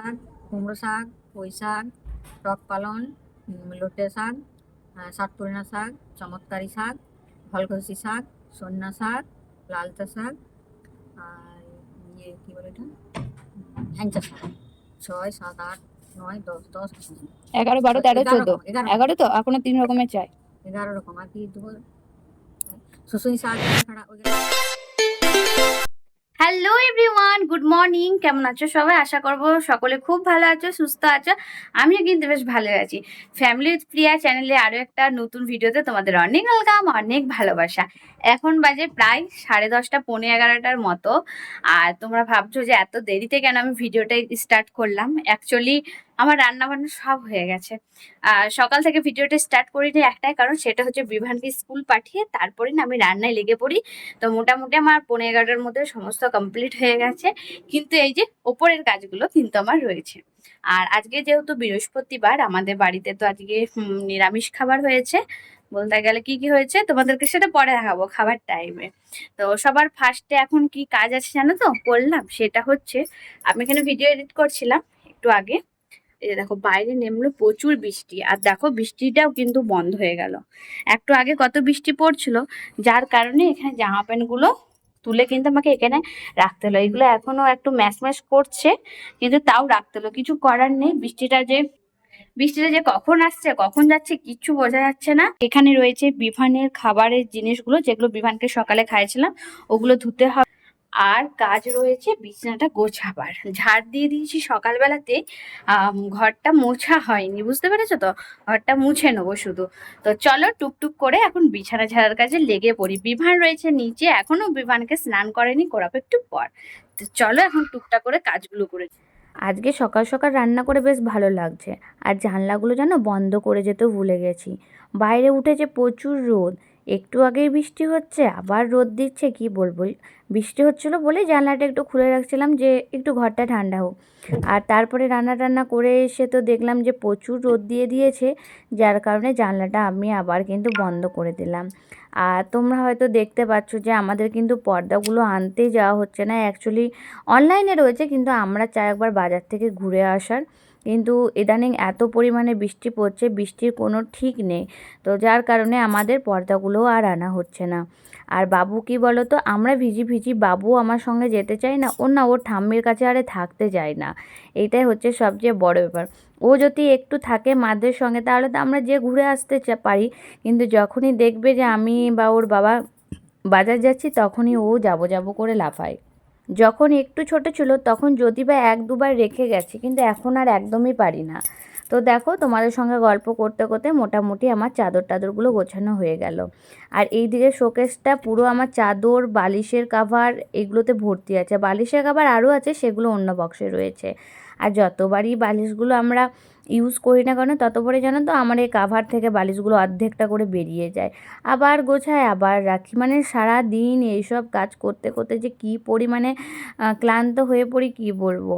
শাক কুমড়ো শাক পুঁই শাক টক পালন লোটে শাক সাতপুরিনা শাক চমৎকারি শাক ফলকষি শাক সন্না শাক লালতা শাক আর ইয়ে কী বলে এটা? হ্যাংচা শাক। ছয় সাত আট নয় দশ দশ এগারো বারো তেরো চোদ্দ। এগারো। তো? এখনও তিন রকমের চাই? এগারো রকম। আর কি দেবো শুশুনি শাক ছাড়া হ্যালো এভরিওয়ান গুড মর্নিং কেমন আছো সবাই? আশা করব সকলে খুব ভালো আছো, সুস্থ আছো। আমিও কিন্তু বেশ ভালো আছি। ফ্যামিলি প্রিয়া চ্যানেলে আরও একটা নতুন ভিডিওতে তোমাদের অনেক ওয়েলকাম অনেক ভালোবাসা। এখন বাজে প্রায় সাড়ে দশটা পনেরো এগারোটার মতো। আর তোমরা ভাবছ যে এত দেরিতে কেন আমি ভিডিওটাই স্টার্ট করলাম? অ্যাকচুয়ালি আমার রান্না বান্না সব হয়ে গেছে। সকাল থেকে ভিডিওটা স্টার্ট করিনি একটাই কারণ, সেটা হচ্ছে বিভানকে স্কুল পাঠিয়ে তারপরে না আমি রান্নায় লেগে পড়ি। তো মোটামুটি আমার পনেরো এগারোটার মধ্যে সমস্ত কমপ্লিট হয়ে গেছে। কিন্তু এই যে ওপরের কাজগুলো কিন্তু আমার রয়েছে। আর আজকে যেহেতু বৃহস্পতিবার, আমাদের বাড়িতে তো আজকে নিরামিষ খাবার হয়েছে। বলতে গেলে কি কি হয়েছে তোমাদেরকে সেটা পরে দেখাবো খাবার টাইমে তো সবার ফার্স্টে এখন কি কাজ আছে জানো তো? করলাম সেটা হচ্ছে, আমি এখানে ভিডিও এডিট করছিলাম একটু আগে। এই দেখো বাইরে নেমলো প্রচুর বৃষ্টি। আর দেখো বৃষ্টিটাও কিন্তু বন্ধ হয়ে গেল। একটু আগে কত বৃষ্টি পড়ছিল, যার কারণে এখানে জামা প্যান্টগুলো তুলে কিন্তু আমাকে এখানে রাখতে হলো। এগুলো এখনও একটু ম্যাশ ম্যাশ করছে, কিন্তু তাও রাখতে হলো। কিছু করার নেই। বৃষ্টিটা যে বৃষ্টিটা যে কখন আসছে, কখন যাচ্ছে কিচ্ছু বোঝা যাচ্ছে না। এখানে রয়েছে বিভানের খাবারের জিনিসগুলো, যেগুলো বিভানকে সকালে খাইছিলাম ওগুলো ধুতে হবে। আর কাজ রয়েছে বিছানাটা গোছাবার। ঝাড় দিয়ে দিয়েছি সকালবেলাতে। ঘরটা মোছা হয়নি, বুঝতে পেরেছ তো? ঘরটা মুছে নেব শুধু। তো চলো টুকটুক করে এখন বিছানা ঝাড়ার কাজে লেগে পড়ি। বিভান রয়েছে নিচে, এখনও বিভানকে স্নান করেনি, করাবো একটু পর। তো চলো এখন টুকটাক করে কাজগুলো করে আজকে সকাল সকাল রান্না করে বেশ ভালো লাগছে। আর জানলাগুলো যেন বন্ধ করে যেতেও ভুলে গেছি। বাইরে উঠেছে প্রচুর রোদ। একটু আগেই বৃষ্টি হচ্ছে, আবার রোদ দিচ্ছে, কি বলব? বৃষ্টি হচ্ছিল বলে জানলাটা একটু খুলে রাখছিলাম যে একটু ঘরটা ঠান্ডা হোক। আর তারপরে রান্না টান্না করে এসে তো দেখলাম যে প্রচুর রোদ দিয়ে দিয়েছে, যার কারণে জানলাটা আমি আবার কিন্তু বন্ধ করে দিলাম। আর তোমরা হয়তো দেখতে পাচ্ছ যে আমাদের কিন্তু পর্দাগুলো আনতে যাওয়া হচ্ছে না। অ্যাকচুয়ালি অনলাইনে রয়েছে, কিন্তু আমরা চাই একবার বাজার থেকে ঘুরে আসার। কিন্তু ইদানিং এত পরিমাণে বৃষ্টি পড়ছে, বৃষ্টির কোনো ঠিক নেই। তো যার কারণে আমাদের পর্দাগুলোও আর আনা হচ্ছে না। আর বাবু কি বলো তো আমরা ভিজি ভিজি বাবু আমার সঙ্গে যেতে চাই না ও না, ওর ঠাম্মির কাছে আরে থাকতে চায় না। এইটাই হচ্ছে সবচেয়ে বড় ব্যাপার। ও যদি একটু থাকে মাদের সঙ্গে, তাহলে তো আমরা যে ঘুরে আসতে পারি। কিন্তু যখনই দেখবে যে আমি বা ওর বাবা বাজার যাচ্ছি, তখনই ও যাব যাব করে লাফায়। যখন একটু ছোট ছিল তখন যদি বা এক দুবার রেখে গেছে, কিন্তু এখন আর একদমই পারি না। তো দেখো, তোমাদের সঙ্গে গল্প করতে করতে মোটামুটি আমার চাদর টাদরগুলো গোছানো হয়ে গেল। আর এই দিকে শোকেসটা পুরো আমার চাদর, বালিশের কাভার এগুলোতে ভর্তি আছে। বালিশের কাভার আরও আছে, সেগুলো অন্য বক্সে রয়েছে। আর যতবারই বালিশগুলো আমরা ইউজ করি না কেন, তত পরে জানো তো আমার এই কাভার থেকে বালিশগুলো অর্ধেকটা করে বেরিয়ে যায়। আবার গোছায়, আবার রাখি। মানে সারা দিন এইসব কাজ করতে করতে যে কি পরিমাণে ক্লান্ত হয়ে পড়ি কি বলব?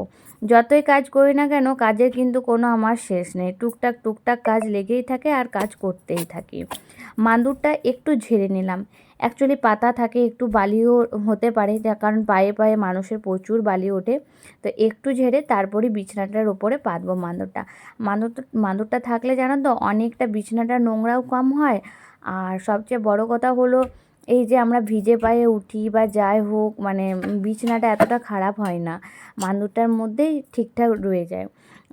যতই কাজ করি না কেন, কাজের কিন্তু কোনো আমার শেষ নেই। টুকটাক টুকটাক কাজ লেগেই থাকে আর কাজ করতেই থাকি। মাদুরটা একটু ঝেড়ে নিলাম। অ্যাকচুয়ালি পাতা থাকে, একটু বালিও হতে পারে কারণ পায়ে পায়ে মানুষের প্রচুর বালি ওঠে। তো একটু ঝেড়ে তারপরে বিছানাটার ওপরে পাতবো মাদুরটা মাদুরটা মাদুরটা থাকলে জানো তো, অনেকটা বিছানাটা নোংরাও কম হয়। আর সবচেয়ে বড় কথা হলো এই যে আমরা ভিজে পায়ে উঠি বা যাই হোক মানে বিছানাটা এতটা খারাপ হয় না মাদুরটার মধ্যেই ঠিকঠাক রয়ে যায়।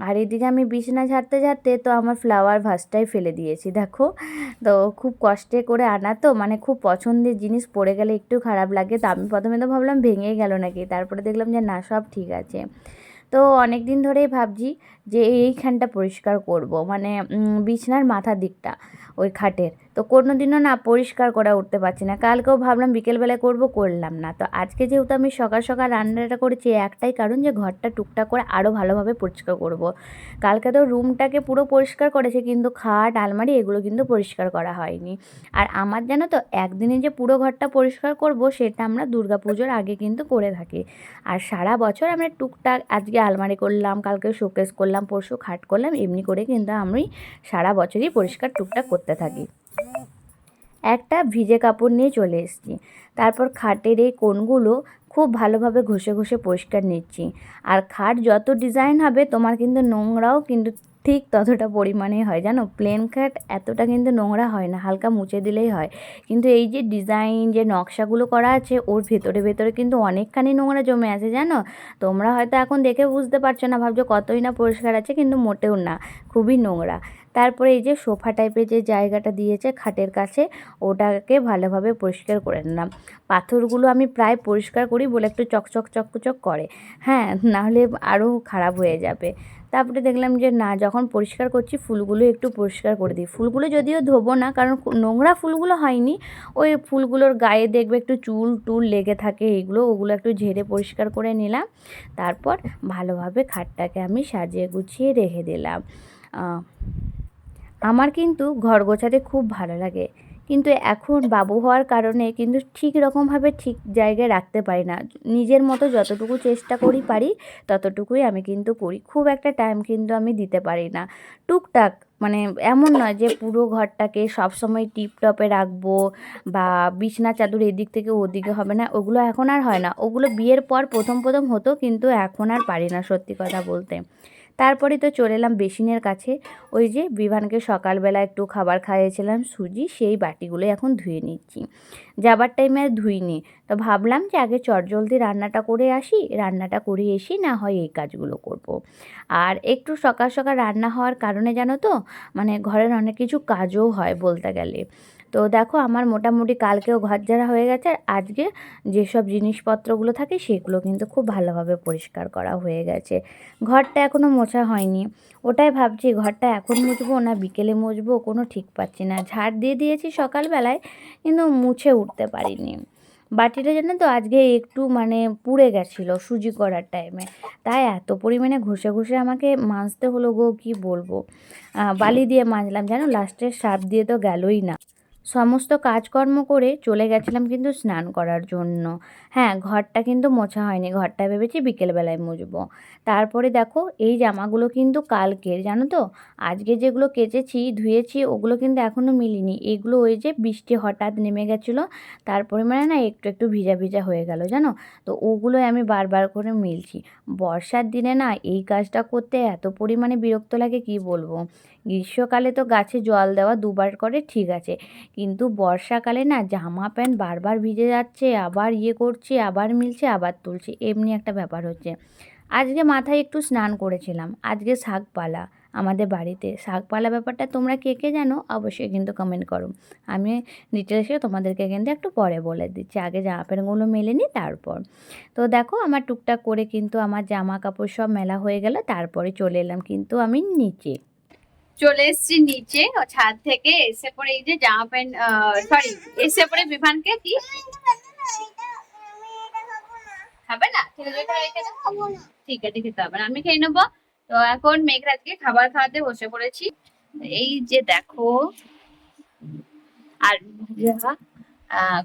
আর এদিকে আমি বিছানা ঝাড়তে ঝাড়তে তো আমার ফ্লাওয়ার ভাসটাই ফেলে দিয়েছি, দেখো। তো খুব কষ্টে করে আনা তো মানে খুব পছন্দের জিনিস, পড়ে গেলে একটু খারাপ লাগে। তো আমি প্রথমে তো ভাবলাম ভেঙে গেল নাকি, তারপরে দেখলাম যে না, সব ঠিক আছে। তো অনেক দিন ধরেই ভাবছি যে এইখানটা পরিষ্কার করব। মানে বিছানার মাথার দিকটা, ওই খাটের। তো কোনো দিনও না পরিষ্কার করা উঠতে পারছি না। কালকেও ভাবলাম বিকেলবেলায় করব, করলাম না। তো আজকে যেহেতু আমি সকাল সকাল রান্নাটা করেছি, একটাই কারণ যে ঘরটা টুকটাক করে আরও ভালোভাবে পরিষ্কার করব। কালকে তো রুমটাকে পুরো পরিষ্কার করেছে, কিন্তু খাট, আলমারি এগুলো কিন্তু পরিষ্কার করা হয়নি। আর আমার জানো তো, একদিনে যে পুরো ঘরটা পরিষ্কার করব, সেটা আমরা দুর্গাপুজোর আগে কিন্তু করে থাকি। আর সারা বছর আমরা টুকটাক আজকে আলমারি করলাম, কালকে শোকেস করলাম। পরশু খাট করলাম, এমনি করে কিন্তু আমি সারা বছরই পরিষ্কার টুকটাক করতে থাকি। একটা ভিজে কাপড় নিয়ে চলে এসেছি। তারপর খাটের এই কোণগুলো খুব ভালোভাবে ঘষে ঘষে পরিষ্কার নিচ্ছি। আর খাট যত ডিজাইন হবে, তোমার কিন্তু নোংরাও কিন্তু ঠিক ততটা পরিমাণেই হয়। জানো প্লেন খাট এতটা কিন্তু নোংরা হয় না, হালকা মুছে দিলেই হয়। কিন্তু এই যে ডিজাইন যে নকশাগুলো করা আছে, ওর ভেতরে ভেতরে কিন্তু অনেকখানি নোংরা জমে আছে, জানো? তোমরা হয়তো এখন দেখে বুঝতে পারছ না, ভাবছ কতই না পরিষ্কার আছে, কিন্তু মোটেও না, খুবই নোংরা। তারপরে এই যে সোফা টাইপের যে জায়গাটা দিয়েছে খাটের কাছে, ওটাকে ভালোভাবে পরিষ্কার করে নিলাম। পাথরগুলো আমি প্রায় পরিষ্কার করি বলে একটু চকচক চকচক করে। হ্যাঁ নাহলে আরও খারাপ হয়ে যাবে। তারপরে দেখলাম যে না, যখন পরিষ্কার করছি, ফুলগুলো একটু পরিষ্কার করে দিই। ফুলগুলো যদিও ধোবো না, কারণ নোংরা ফুলগুলো হয়নি। ওই ফুলগুলোর গায়ে দেখবে একটু চুল টুল লেগে থাকে এগুলো ওগুলো একটু ঝেড়ে পরিষ্কার করে নিলাম। তারপর ভালোভাবে খাটটাকে আমি সাজিয়ে গুছিয়ে রেখে দিলাম। আমার কিন্তু ঘর গোছাতে খুব ভালো লাগে। কিন্তু এখন বাবু হওয়ার কারণে কিন্তু ঠিক রকমভাবে ঠিক জায়গায় রাখতে পারি না। নিজের মতো যতটুকু চেষ্টা করি পারি, ততটুকুই আমি কিন্তু করি। খুব একটা টাইম কিন্তু আমি দিতে পারি না। টুকটাক মানে এমন নয় যে পুরো ঘরটাকে সবসময় টিপটপে রাখব বা বিছনা চাদর এদিক থেকে ওদিকে হবে না, ওগুলো এখন আর হয় না। ওগুলো বিয়ের পর প্রথম প্রথম হতো, কিন্তু এখন আর পারি না সত্যি কথা বলতে। তারপরে তো চলে এলাম বেসিনের কাছে। ওই যে বিভানকে সকালবেলা একটু খাবার খাইয়েছিলাম, সুজি, সেই বাটিগুলো এখন ধুয়ে নিচ্ছি। যাবার টাইমে আর ধুইনি। তো ভাবলাম যে আগে চটজলদি রান্নাটা করে আসি, রান্নাটা করে এসি না হয় এই কাজগুলো করব। আর একটু সকাল সকাল রান্না হওয়ার কারণে জানো তো মানে ঘরের অনেক কিছু কাজও হয় বলতে গেলে। তো দেখো আমার মোটামুটি কালকেও ঘর ঝাড়া হয়ে গেছে আর আজকে যেসব জিনিসপত্রগুলো থাকে সেগুলো কিন্তু খুব ভালোভাবে পরিষ্কার করা হয়ে গেছে। ঘরটা এখনও মোছা হয়নি। ওটাই ভাবছি ঘরটা এখন মুছবো না বিকেলে মুছবো কোনো ঠিক পাচ্ছি না। ঝাড় দিয়ে দিয়েছি সকালবেলায় কিন্তু মুছে উঠতে পারিনি। বাটিটা জানো তো আজকে একটু মানে পুড়ে গেছিল সুজি করার টাইমে তাই এত পরিমাণে ঘষে ঘষে আমাকে মাজতে হলো গো, কি বলব? বালি দিয়ে মাজলাম। জানো লাস্টে সাপ দিয়ে তো গেলই না। সমস্ত কাজকর্ম করে চলে গেছিলাম কিন্তু স্নান করার জন্য। হ্যাঁ ঘরটা কিন্তু মোছা হয়নি। ঘরটা ভেবেছি বিকেলবেলায় মুছবো। তারপরে দেখো, এই জামাগুলো কিন্তু কালকের, জানো তো? আজকে যেগুলো কেচেছি, ধুয়েছি, ওগুলো কিন্তু এখনও মিলিনি। এগুলো ওই যে বৃষ্টি হঠাৎ নেমে গেছিল তার পরিমাণে না একটু একটু ভিজা ভিজা হয়ে গেল, জানো? তো ওগুলোই আমি বারবার করে মিলছি। বর্ষার দিনে না এই কাজটা করতে এত পরিমাণে বিরক্ত লাগে, কি বলব? গ্রীষ্মকালে তো গাছে জল দেওয়া দুবার করে ঠিক আছে। কিন্তু বর্ষাকালে না জামা প্যান্ট বারবার ভিজে যাচ্ছে, আবার ইয়ে করছে, আবার মিলছে, আবার তুলছে, এমনি একটা ব্যাপার হচ্ছে। আজকে মাথায় একটু স্নান করেছিলাম, আজকে শাকপালা আমাদের বাড়িতে। শাকপালা ব্যাপারটা তোমরা কে কে জানো অবশ্যই কিন্তু কমেন্ট করো। আমি ডিটেলসে তোমাদেরকে কিন্তু একটু পরে বলে দিচ্ছি, আগে জামা প্যান্টগুলো মেলে নিই তারপর। তো দেখো আমার টুকটাক করে কিন্তু আমার জামা কাপড় সব মেলা হয়ে গেল, তারপরে চলে এলাম কিন্তু আমি নিচে। চলে এসেছি নিচে ও ছাদ থেকে এসে পরে এই যে জামা প্যান্ট সরি এসে পরে বিভানকে কি? খাবে না? ঠিক আছে। ঠিক খেতে হবে আমি খেয়ে নেব। তো এখন মেঘরাজকে খাবার খাওয়াতে বসে পড়েছি। এই যে দেখো আর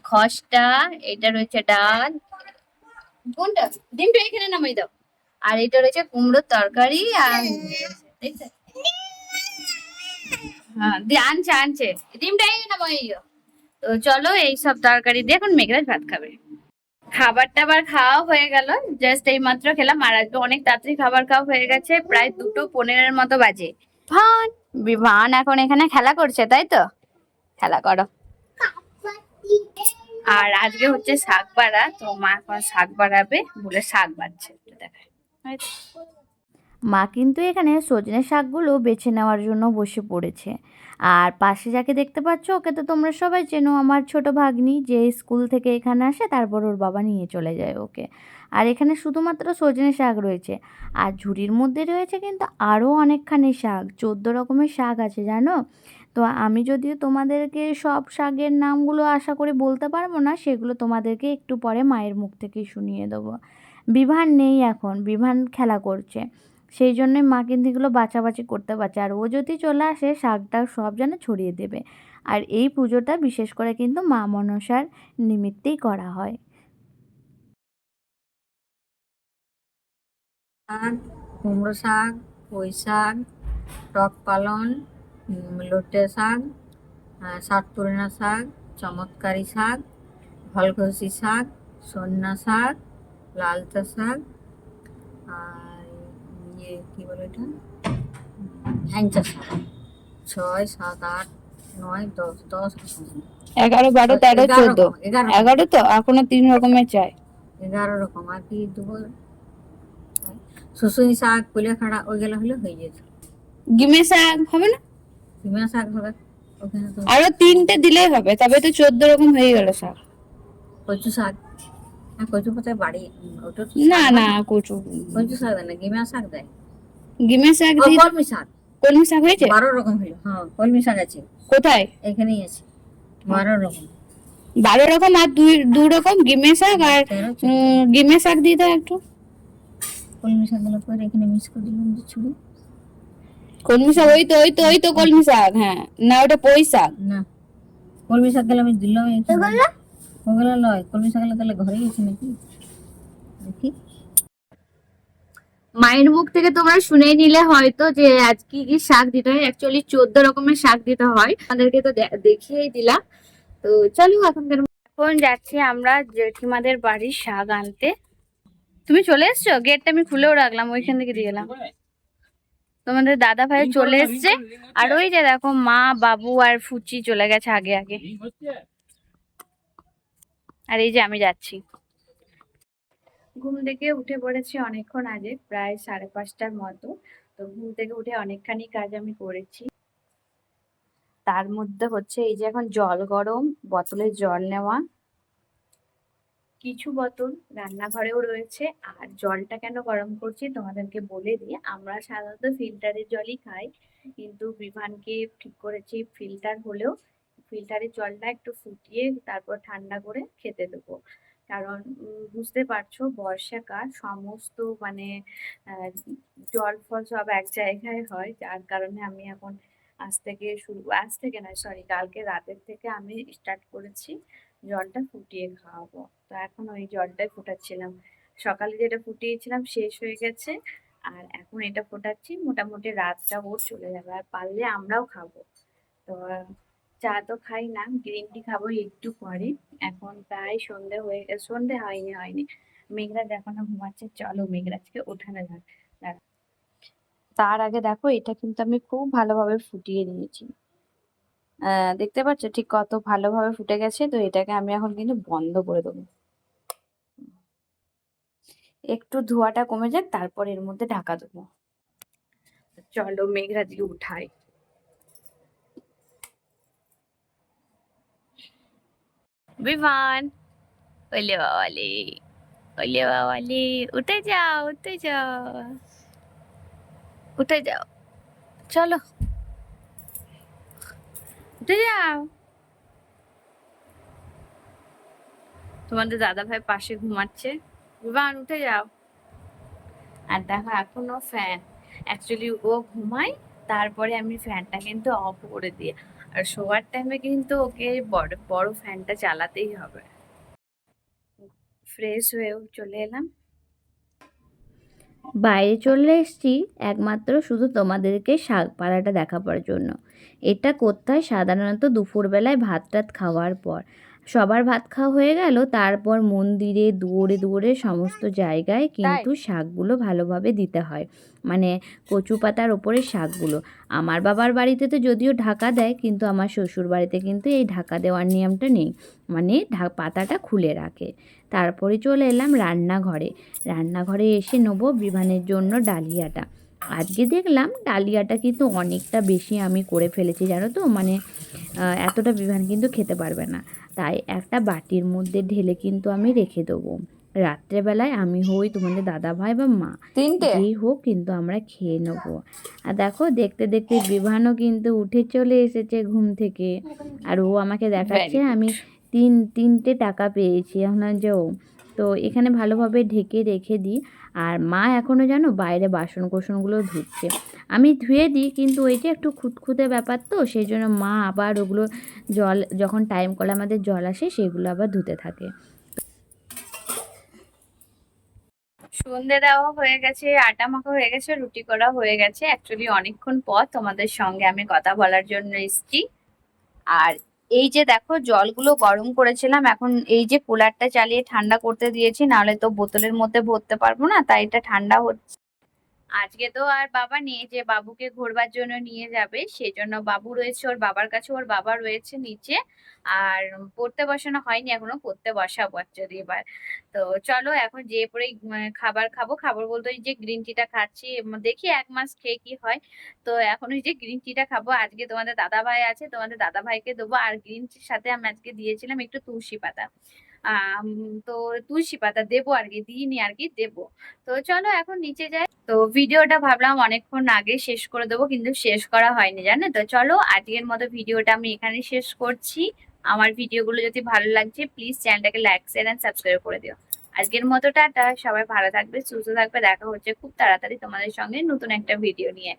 খসটা এটা রয়েছে ডাল। কোনটা? ডিমটা এখানে নামাই দাও। আর এটা রয়েছে কুমড়োর তরকারি আর দেখছ? দিয়ে আনছে আনছে ডিমটা এই নামাই তো চলো এই সব তরকারি দিয়ে এখন মেঘরাজ ভাত খাবে খাবার টাবার খাওয়া হয়ে গেল জাস্ট এই মাত্র খেলাম আর আজকে অনেক তাড়াতাড়ি খাবার খাওয়া হয়ে গেছে প্রায় দুটো পনেরোর মতো বাজে ভান বিভান এখন এখানে খেলা করছে তাই তো খেলা করো আর আজকে হচ্ছে শাক বাড়া তো মা এখন শাক বাড়াবে বলে শাক বাড়ছে দেখায়। মা কিন্তু এখানে সজনে শাকগুলো বেছে নেওয়ার জন্য বসে পড়েছে। আর পাশে যাকে দেখতে পাচ্ছ, ওকে তো তোমরা সবাই চেনো, আমার ছোট ভাগ্নি, যে স্কুল থেকে এখানে আসে, তারপর ওর বাবা নিয়ে চলে যায় ওকে। আর এখানে শুধুমাত্র সজনে শাক রয়েছে। আর ঝুড়ির মধ্যে রয়েছে কিন্তু আরও অনেকখানি শাক, চোদ্দ রকমের শাক আছে, জানো? তো আমি যদিও তোমাদেরকে সব শাকের নামগুলো আশা করি বলতে পারব না, সেগুলো তোমাদেরকে একটু পরে মায়ের মুখ থেকেই শুনিয়ে দেবো। বিভান নেই এখন, বিভান খেলা করছে। সেই জন্যই মা কিন্তু এগুলো বাছাবাছি করতে পারছে। আর ও যদি চলে আসে, শাকটা সব যেন ছড়িয়ে দেবে। আর এই পুজোটা বিশেষ করে কিন্তু মা মনসার নিমিত্তেই করা হয়। শাক, কুমড়ো শাক পুঁই শাক, টক পালন লোটে শাক সাতপুরিনা শাক, চমৎকারী শাক, ফলঘষি শাক, সন্না শাক লালতা শাক, আর ইয়ে কি বলে এটা? হ্যাংচা শাক ছয় সাত আট নয় দশ দশ এগারো বারো তেরো চোদ্দ। এগারো তো এখনও তিন রকমের চাই। এগারো রকম আর কি দেবো? শুশুনি শাক কুলেখাড়া ওইগুলো হলে হয়ে যেত। গিমে শাক হবে না? সিমা শাক হবে। আরও তিনটে দিলেই হবে তবে তো চোদ্দ রকম হয়ে গেল শাক। কচু শাক। কচু পাতায় বাড়ি ওটা না না কচু। কচু শাক দেয় না গিমা শাক দেয়। গিমে শাক দিয়ে কলমি শাক। কলমি শাক হয়েছে? বারো রকম হলো হ্যাঁ কলমি শাক আছে। কোথায়? এখানেই আছে বারো রকম। বারো রকম আর দুই দু রকম গিমে শাক আর গিমে শাক দিয়ে দাও একটু। কলমি শাকগুলো করে এখানে মিক্স করে দিলাম যে ছুরি। কলমি শাক ওই তো ওই তো ওই তো কলমি শাক হ্যাঁ। না ওটা পই শাক। না কলমি শাকগুলো আমি দিলাম এখানে। ওগুলো লয় কলমি শাক তাহলে ঘরেই আছে নাকি? দেখি। মায়ের মুখ থেকে তোমরা শুনে নিলে হয়তো যে আজ কি কি শাক দিতে হয়। অ্যাকচুয়ালি চোদ্দ রকমের শাক দিতে হয়। আমাদেরকে তো দেখিয়েই দিলাম। তো চলো এখনকার এখন যাচ্ছি আমরা জেঠিমাদের বাড়ির শাক আনতে। তুমি চলে এসছো? গেটটা আমি খুলেও রাখলাম ওইখান থেকে দিয়ে এলাম। তোমাদের দাদা ভাই চলে এসছে। আর ওই যে দেখো মা বাবু আর ফুচি চলে গেছে আগে আগে। আর এই যে আমি যাচ্ছি। ঘুম থেকে উঠে পড়েছি অনেকক্ষণ আগে, প্রায় সাড়ে পাঁচটার মতো। তো ঘুম থেকে উঠে অনেকখানি কাজ আমি করেছি। তার মধ্যে হচ্ছে এই যে এখন জল গরম, বোতলে জল নেওয়া। কিছু বোতল রান্নাঘরেও রয়েছে। আর জলটা কেন গরম করছি তোমাদেরকে বলে দিই। আমরা সাধারণত ফিল্টারের জলই খাই। কিন্তু বিভানকে ঠিক করেছি ফিল্টার হলেও ফিল্টারের জলটা একটু ফুটিয়ে তারপর ঠান্ডা করে খেতে দেবো। কারণ বুঝতে পারছ বর্ষাকাল সমস্ত মানে জল ফল সব এক জায়গায় হয়। যার কারণে আমি এখন আজ থেকে শুরু, আজ থেকে নয় সরি কালকে রাতের থেকে আমি স্টার্ট করেছি জলটা ফুটিয়ে খাওয়াবো। তো এখন ওই জলটাই ফোটাচ্ছিলাম। সকালে যেটা ফুটিয়েছিলাম শেষ হয়ে গেছে। আর এখন এটা ফোটাচ্ছি, মোটামুটি রাতটা ওর চলে যাবে। আর পারলে আমরাও খাব। তো চা তো খাই না গ্রিন টি খাব একটু পরে। এখন প্রায় সন্ধে হয়ে গেছে, সন্ধে হয়নি হয়নি। মেঘরাজ এখনও ঘুমাচ্ছে, চলো মেঘরাজকে ওঠানো যাক। তার আগে দেখো, এটা কিন্তু আমি খুব ভালোভাবে ফুটিয়ে নিয়েছি দেখতে পাচ্ছ? ঠিক কত ভালোভাবে ফুটে গেছে, তো এটাকে আমি এখন কিন্তু বন্ধ করে দেবো। একটু ধোঁয়াটা কমে যাক, তারপর এর মধ্যে ঢাকা দেবো। চলো মেঘরাজকে উঠাই। বিমান ওলে বাবালে ওলে বাবালে উঠে যাও উঠে যাও উঠে যাও চলো উঠে যাও তোমাদের দাদা ভাই পাশে ঘুমাচ্ছে বিমান উঠে যাও আর দেখো, এখনও ফ্যান অ্যাকচুয়ালি ও ঘুমায়, তারপরে আমি ফ্যানটা কিন্তু অফ করে দিই আর শোয়ার টাইমে কিন্তু ওকে বড় বড় ফ্যানটা চালাতেই হবে। ফ্রেশ হয়েও চলে এলাম। বাইরে চলে এসেছি একমাত্র শুধু তোমাদেরকে শাক পাড়াটা দেখাবার জন্য। এটা করতে হয় সাধারণত দুপুরবেলায় ভাত টাত খাওয়ার পর। সবার ভাত খাওয়া হয়ে গেল। তারপর মন্দিরে দুয়ারে দুয়ারে সমস্ত জায়গায় কিন্তু শাকগুলো ভালোভাবে দিতে হয়। মানে কচু পাতার ওপরে শাকগুলো। আমার বাবার বাড়িতে তো যদিও ঢাকা দেয় কিন্তু আমার শ্বশুর বাড়িতে কিন্তু এই ঢাকা দেওয়ার নিয়মটা নেই। মানে পাতাটা খুলে রাখে। তারপরে চলে এলাম রান্নাঘরে। রান্নাঘরে এসে নেব বিমানের জন্য ডালিয়াটা। আজকে দেখলাম ডালিয়াটা কিন্তু অনেকটা বেশি আমি করে ফেলেছি জানো তো? মানে এতটা বিভান কিন্তু খেতে পারবে না। তাই একটা বাটির মধ্যে ঢেলে কিন্তু আমি রেখে দেবো। রাত্রেবেলায় আমি হই তোমাদের দাদা ভাই বা মা। তিনটে? যেই হোক কিন্তু আমরা খেয়ে নেব। আর দেখো দেখতে দেখতে বিভানও কিন্তু উঠে চলে এসেছে ঘুম থেকে। আর ও আমাকে দেখাচ্ছে আমি তিন তিনটে টাকা পেয়েছি। এখন যে ও তো এখানে ভালোভাবে ঢেকে রেখে দিই। আর মা এখনও জানো বাইরে বাসন কোসনগুলো ধুচ্ছে। আমি ধুয়ে দিই কিন্তু ওই যে একটু খুঁতখুঁতে ব্যাপার তো, সেই জন্য মা আবার ওগুলো জল, যখন টাইম কলে আমাদের জল আসে সেগুলো আবার ধুতে থাকে। সন্ধে দেওয়া হয়ে গেছে, আটা মাখা হয়ে গেছে, রুটি করা হয়ে গেছে। অ্যাকচুয়ালি অনেকক্ষণ পর তোমাদের সঙ্গে আমি কথা বলার জন্য এসছি। আর এই যে দেখো, জলগুলো গরম করেছিলাম, এখন এই যে কুলারটা চালিয়ে ঠান্ডা করতে দিয়েছি, নাহলে তো বোতলের মধ্যে ভরতে পারব না, তাই এটা ঠান্ডা হচ্ছে। আজকে তো আর বাবা নেই যে বাবুকে ঘোরবার জন্য নিয়ে যাবে, সেজন্য বাবু রয়েছে, ওর বাবার কাছে ওর বাবা রয়েছে নিচে। আর পড়তে বসানো হয়নি এখনও, পড়তে বসাবো অ্যাকচুয়ালি এবার। তো চলো এখন যে পরে খাবার খাব। খাবার বলতে ওই যে গ্রিন টিটা খাচ্ছি দেখি এক মাস খেয়ে কি হয়। তো এখন ওই যে গ্রিন টিটা খাব। আজকে তোমাদের দাদা ভাই আছে, তোমাদের দাদা ভাইকে দেবো। আর গ্রিন টির সাথে আমি আজকে দিয়েছিলাম একটু তুলসী পাতা। তো তুলসী পাতা দেবো আর কি দিইনি আর কি দেবো। তো চলো এখন নিচে যাই। তো ভিডিওটা ভাবলাম অনেকক্ষণ আগে শেষ করে দেবো, কিন্তু শেষ করা হয়নি, জানো? তো চলো আজকের মতো ভিডিওটা আমি এখানে শেষ করছি। আমার ভিডিওগুলো যদি ভালো লাগছে প্লিজ চ্যানেলটাকে লাইক শেয়ার এন্ড সাবস্ক্রাইব করে দিও। আজকের মতো টাটা, সবাই ভালো থাকবে, সুস্থ থাকবে, দেখা হচ্ছে খুব তাড়াতাড়ি তোমাদের সঙ্গে নতুন একটা ভিডিও নিয়ে।